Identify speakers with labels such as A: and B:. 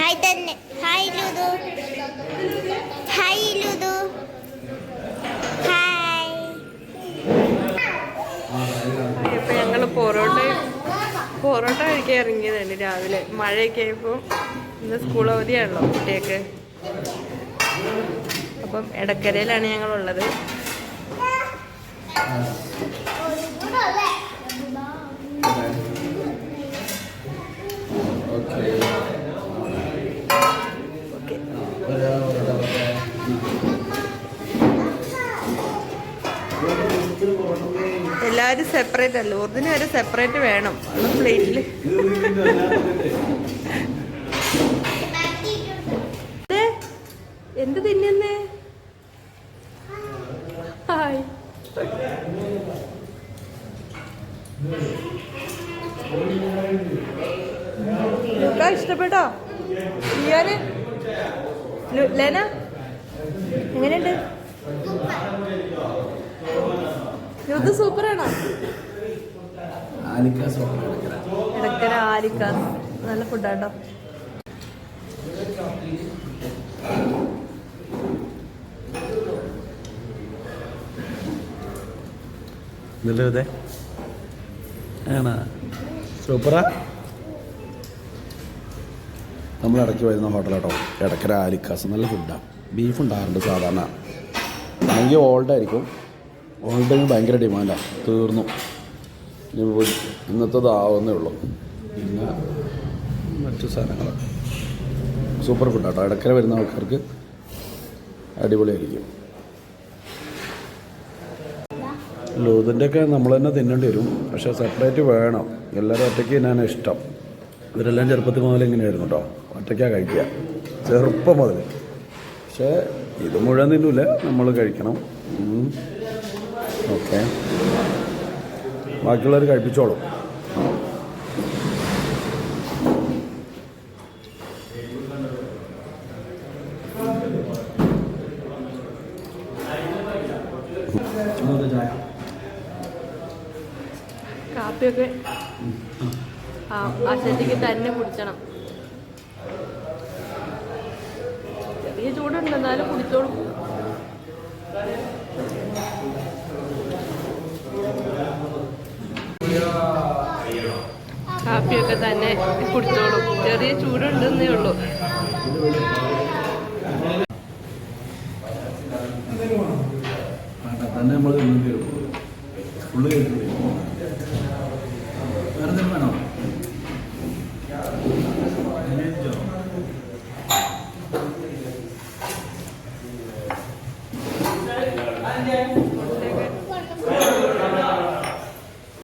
A: Hi തന്നെ hi ലുദു hi ലുദു ഹായ്
B: ഇപ്പം ഞങ്ങൾ പൊറോട്ട പൊറോട്ട കഴിക്കാൻ ഇറങ്ങിയതാണ് രാവിലെ. മഴയൊക്കെ ആയപ്പോൾ ഇന്ന് സ്കൂൾ അവധിയാണല്ലോ കുട്ടിയൊക്കെ അപ്പം എടക്കരയിലാണ് ഞങ്ങളുള്ളത്. ഓക്കെ എല്ലാവരും സെപ്പറേറ്റ് അല്ല? ഊർദിന് വരെ സെപ്പറേറ്റ് വേണം. പ്ലേറ്റിൽ പ്ലേറ്റിൽ എന്ത്? തിന്നുന്നേ? ഇഷ്ടപ്പെട്ടോ? ചെയ്യാന് ലെന? എങ്ങനെയുണ്ട്? സൂപ്പറാണോ? ഇടക്കര. നല്ല ഫുഡാട്ടോ.
C: ആണോ? സൂപ്പറാ? നമ്മൾ ഇടയ്ക്ക് വരുന്ന ഹോട്ടലാട്ടോ. ഇടയ്ക്കര ആലിക്കാസ് നല്ല ഫുഡാണ് ബീഫ് ഉണ്ടാകാറുണ്ട് സാധാരണ. ഭയങ്കര ഓൾഡിന് ഭയങ്കര ഡിമാൻഡാണ് തീർന്നു. ഇനി ഇപ്പൊ ആവുന്നേ ഉള്ളൂ. പിന്നെ മറ്റു സാധനങ്ങൾ സൂപ്പർ ഫുഡാട്ടോ ഇടയ്ക്കര വരുന്ന ആൾക്കാർക്ക് അടിപൊളിയായിരിക്കും. ലൂതിന്റെയൊക്കെ നമ്മൾ തന്നെ തിന്നേണ്ടി വരും. പക്ഷേ സെപ്പറേറ്റ് വേണം. എല്ലാവരും ഒറ്റയ്ക്ക് തിന്നാനാണ് ഇഷ്ടം. ഇവരെല്ലാം ചെറുപ്പത്തിൽ മുതൽ ഇങ്ങനെയായിരുന്നു കേട്ടോ ഒറ്റയ്ക്കാണ് കഴിക്കുക. ചെറുപ്പം മുതൽ. പക്ഷേ ഇത് മുഴുവൻ തിന്നൂല. നമ്മൾ കഴിക്കണം. ഓക്കെ. ബാക്കിയുള്ളവർ കഴിപ്പിച്ചോളൂ.
B: കാപ്പിയൊക്കെ ആ ശരിക്ക് തന്നെ കുടിക്കണം ചെറിയ ചൂടുണ്ട് എന്നാലും കുടിച്ചോളും. കാപ്പിയൊക്കെ തന്നെ കുടിച്ചോളും. ചെറിയ ചൂടുണ്ടെന്നേ ഉള്ളൂ.
C: തന്നെ നമ്മൾ ഫുള്ള് വേറെ എന്തെങ്കിലും വേണോ?
B: ആ